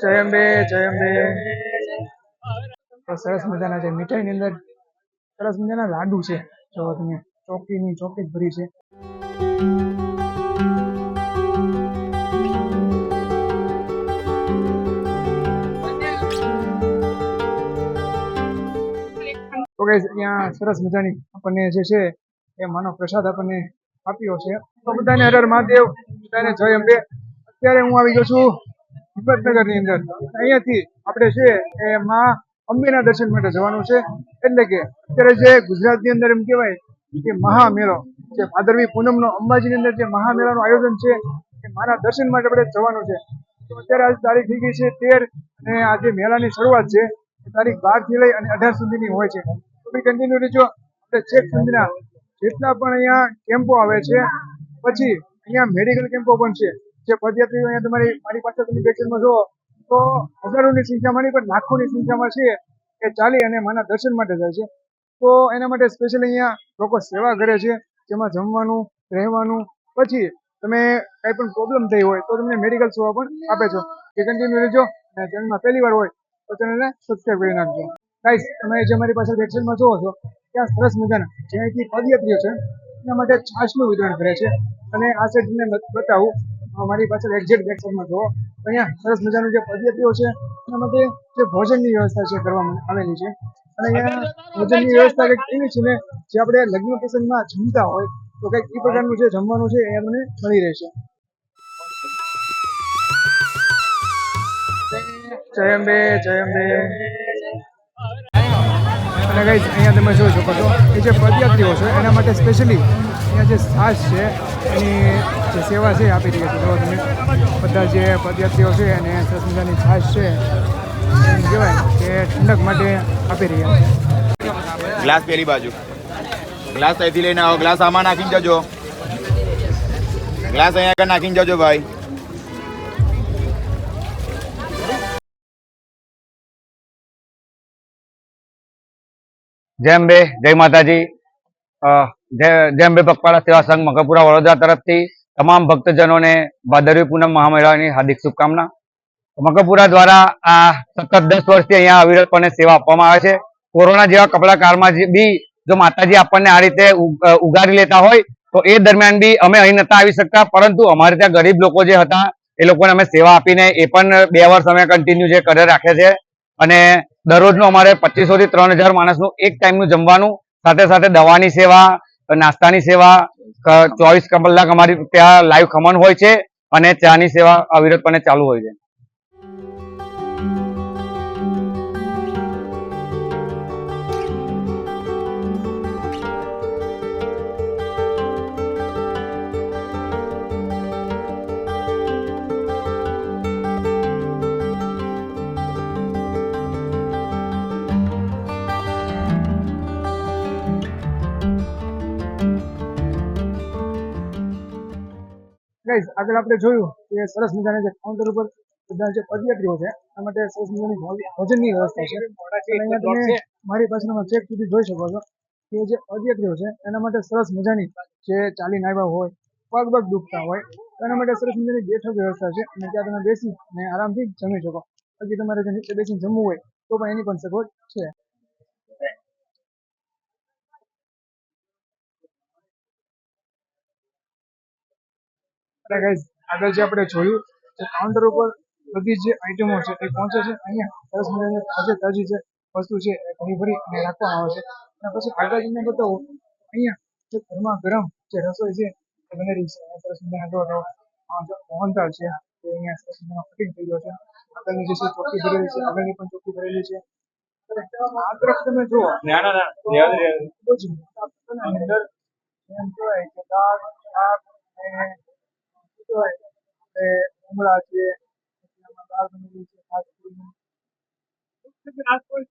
જય અંબે, જય સરસ મજાના છે. મીઠાઈની અંદર સરસ મજાના લાડુ છે. જો તમે ચોકીની ચોકી જ ભરી છે. તો guys, અહીંયા સરસ મજાની આપણને જે છે એ માનો પ્રસાદ આપણને આપ્યો છે. તો બધાને હર મહાદેવ, બધાને જય અંબે. અત્યારે હું આવી ગયો છું. હિંમતનગરની અંદર. અહીંયાથી આપણે છે એ માં અંબેના દર્શન માટે જવાનું છે. એટલે કે અત્યારે જે ગુજરાતની અંદર એમ કહેવાય કે મહામેળો, જે ભાદરવી પૂનમનો અંબાજીની અંદર જે મહામેળાનું આયોજન છે, એ મારા દર્શન માટે આપણે જવાનું છે. તો અત્યારે આજ તારીખ થઈ ગઈ છે તેર અને આજે મેળાની શરૂઆત છે તારીખ બારથી લઈ અને અઢાર સુધીની હોય છે. તો બી કન્ટિન્યુ રહેજો. આપણે છેક સુધીના જેટલા પણ અહીંયા કેમ્પો આવે છે, પછી અહીંયા મેડિકલ કેમ્પો પણ છે. જે પદયાત્રીઓ અહીંયા તમારી, મારી પાસે તમે દર્શનમાં જુઓ, તો હજારોની સંખ્યામાં નહીં, પણ લાખોની સંખ્યામાં છે એ ચાલી અને માના દર્શન માટે જાય છે. તો એના માટે સ્પેશિયલ અહીંયા લોકો સેવા કરે છે, જેમાં જમવાનું, રહેવાનું, પછી તમે કાંઈ પણ પ્રોબ્લેમ થઈ હોય તો તમને મેડિકલ સેવા પણ આપે છે. એ કન્ટિન્યુ રહેજો, અને ચેનલમાં પહેલી વાર હોય તો ચેનલને સબસ્ક્રાઈબ કરી નાખજો. ગાઈસ તમે જે મારી પાસે વેક્સિનમાં જુઓ છો, ત્યાં સરસ મજાના જે અહીંથી પદયાત્રીઓ છે, એના માટે છાશનું વિતરણ કરે છે. અને આ સાઈડ તમને બતાવું. મારી પાછળ એક્ઝેક્ટ વેબસાઇટમાં જુઓ. અહીંયા સરસ મજાનું જે પદ્ધતિઓ છે એના માટે જે ભોજનની વ્યવસ્થા છે કરવામાં આવેલી છે. અને અહીંયા ભોજનની વ્યવસ્થા કંઈક એવી છે ને જે આપણે લગ્ન પ્રસંગમાં જમતા હોય તો કંઈક એ પ્રકારનું જે જમવાનું છે એ મને મળી રહેશે. જય અંબે જય અંબે. અને ગાઈઝ અહીંયા તમે જોઈ શકો છો એ જે પદયાત્રીઓ છે, એના માટે સ્પેશિયલી અહીંયા જે છાશ છે, એની જે સેવા છે આપી રહી છે. જો તમે બધા જે પદયાત્રીઓ છે અને સરસ મજાની છાશ છે, એમ કહેવાય કે ઠંડક માટે આપી રહ્યા છે. ગ્લાસ પેલી બાજુ. ગ્લાસ અહીંથી લઈને આવો. ગ્લાસ આમાં નાખીને જજો. ગ્લાસ અહીંયા આગળ નાખીને જજો ભાઈ. જય અંબે જય માતાજી. જય અંબે પગપાળા સેવા સંઘ મકરપુરા વડોદરા તરફથી તમામ ભક્તજનોને ભાદરવી પૂનમ મહામેળાની હાર્દિક શુભકામના. મકરપુરા દ્વારા આ સતત દસ વર્ષથી અહીંયા અવિરતપણે સેવા આપવામાં આવે છે. કોરોના જેવા કપડા કાળમાં બી જો માતાજી આપણને આ રીતે ઉ- અ, ઉગારી લેતા હોય તો એ દરમિયાન બી અમે અહીં નતા આવી શકતા. પરંતુ અમારે ત્યાં ગરીબ લોકો જે હતા એ લોકોને અમે સેવા આપીને એ પણ બે વર્ષ અમે કન્ટિન્યુ જે કરે રાખે છે. અને દરરોજનું અમારે પચીસો થી ત્રણ હજાર માણસનું એક ટાઈમનું જમવાનું, સાથે સાથે દવાની સેવા, નાસ્તાની સેવા ચોવીસ કલાક અમારી ત્યાં લાઈવ ખમણ હોય છે અને ચાની સેવા, અવિરતપણે ચાલુ હોય છે. ગાઈઝ આગળ આપણે જોયું કે સરસ મજાના જે કાઉન્ટર ઉપર બધા જે પદયાત્રીઓ છે એના માટે સરસ મજાની ભોજનની વ્યવસ્થા છે. અહીંયા તમે મારી પાછળમાં ચેક સુધી જોઈ શકો છો કે જે પદયાત્રીઓ છે એના માટે સરસ મજાની જે ચાલીને આવ્યા હોય પગ પગ દુખતા હોય એના માટે સરસ મજાની બેઠક વ્યવસ્થા છે. અને ત્યાં તમે બેસી અને આરામથી જમી શકો. બાકી તમારે જે નીચે બેસીને જમવું હોય તો પણ એની પણ સગવડ છે. અને આગળ જે આપણે જોયું કે કાઉન્ટર ઉપર બધી જે આઈટમો છે એ પહોંચે છે. અહીંયા દસ મિનિટની તાજે તાજી જે વસ્તુ છે એ ઘણી ભરી અને રાખવામાં આવે છે. અને પછી આગળ તમને બતાવું અહીંયા જે ઘરમાં ગરમ જે રસોઈ છે એ બની રહી છે. અહીંયા સરસ મજાના જો મોહનથાળ છે તે અહીંયા સરસ મજાનો ફિટિંગ થઈ ગયો છે. આગળની જે છે ચોકી ભરેલી છે આગળની પણ ચોકી ભરેલી છે. આ તરફ તમે જુઓ બહુ જ અંદર એમ કહેવાય કે દાળ શાક અને શું કહેવાય આપણે છે. પછી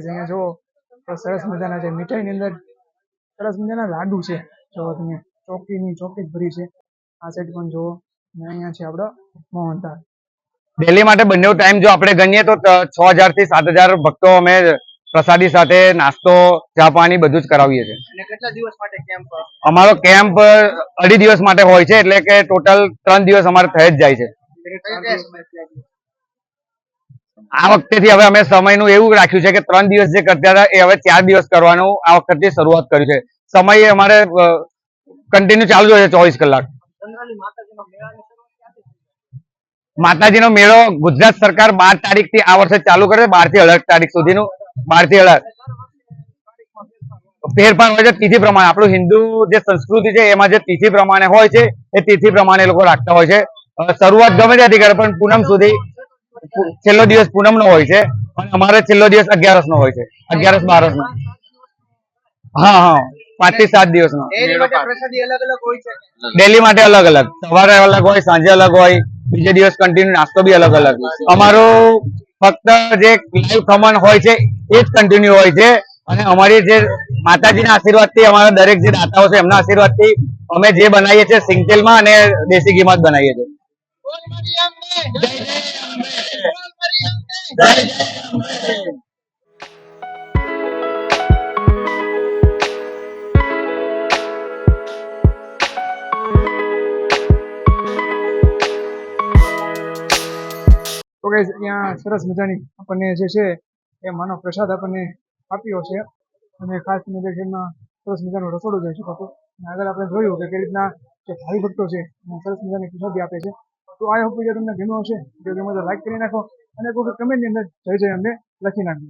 guys અહીંયા જુઓ તો સરસ મજાના છે. મીઠાઈની અંદર સરસ મજાના લાડુ છે. જો તમે ચોકીની ચોકી જ ભરી છે. આ સાઈડ પણ જુઓ. અને અહીંયા છે આપણો મોહનથાળ. દિલ્હી માટે બંને ટાઈમ જો આપણે ગણીએ તો છ હજારથી સાત હજાર ભક્તો અમે પ્રસાદી સાથે નાસ્તો ચા પાણી બધું જ કરાવીએ છીએ. કેટલા દિવસ માટે કેમ્પ અમારો કેમ્પ અઢી દિવસ માટે હોય છે એટલે કે ટોટલ ત્રણ દિવસ અમારે થઈ જ જાય છે? આ વખતેથી હવે અમે સમયનું એવું રાખ્યું છે કે ત્રણ દિવસ જે કરતા હતા એ હવે ચાર દિવસ કરવાનું આ વખતે શરૂઆત કર્યું છે. સમય અમારે કન્ટિન્યુ ચાલુ હોય છે ચોવીસ કલાક. માતાજીનો મેળો ગુજરાત સરકાર બાર તારીખથી આ વર્ષે ચાલુ કરે બારથી અઢાર તારીખ સુધીનું બારથી અઢાર ફેરફાર હોય છે. તિથિ પ્રમાણે. આપણું હિન્દુ જે સંસ્કૃતિ છે એમાં જે તિથિ પ્રમાણે હોય છે એ તિથિ પ્રમાણે લોકો રાખતા હોય છે. શરૂઆત ગમે ત્યાંથી કરે પણ પૂનમ સુધી છેલ્લો દિવસ પૂનમ નો હોય છે અને અમારે છેલ્લો દિવસ અગિયારસ નો હોય છે અગિયારસ બારસ નો હા હા પાંચથી સાત દિવસ નો ડેરી માટે પ્રસાદી અલગ અલગ હોય છે. ડેલી માટે અલગ અલગ. સવારે અલગ હોય સાંજે અલગ હોય બીજે દિવસ કન્ટિન્યુ નાસ્તો બી અલગ અલગ. અમારું ફક્ત જે લાઈવ ખમણ હોય છે એ જ કન્ટિન્યુ હોય છે અને અમારી જે માતાજીના આશીર્વાદથી અમારા દરેક જે દાતાઓ છે એમના આશીર્વાદથી અમે જે બનાવીએ છીએ સિંગતેલમાં અને દેશી ઘીમાં જ બનાવીએ છીએ. તો guys, અહીંયા સરસ મજાની આપણને જે છે એ માનો પ્રસાદ આપણને આપ્યો છે. અને ખાસ તમે જે સરસ મજાનું રસોડું જોઈ શકો છો આગળ આપણે જોયું કે કઈ રીતના જે ભાવિ ભક્તો છે સરસ મજાની પ્રસાદી આપે છે. તો આ હોપ વીડિયો તમને ગમ્યો હશે જો ગમે તો લાઈક કરી નાખો અને કોઈ કમેન્ટની અંદર જય જય અમને લખી નાખજો.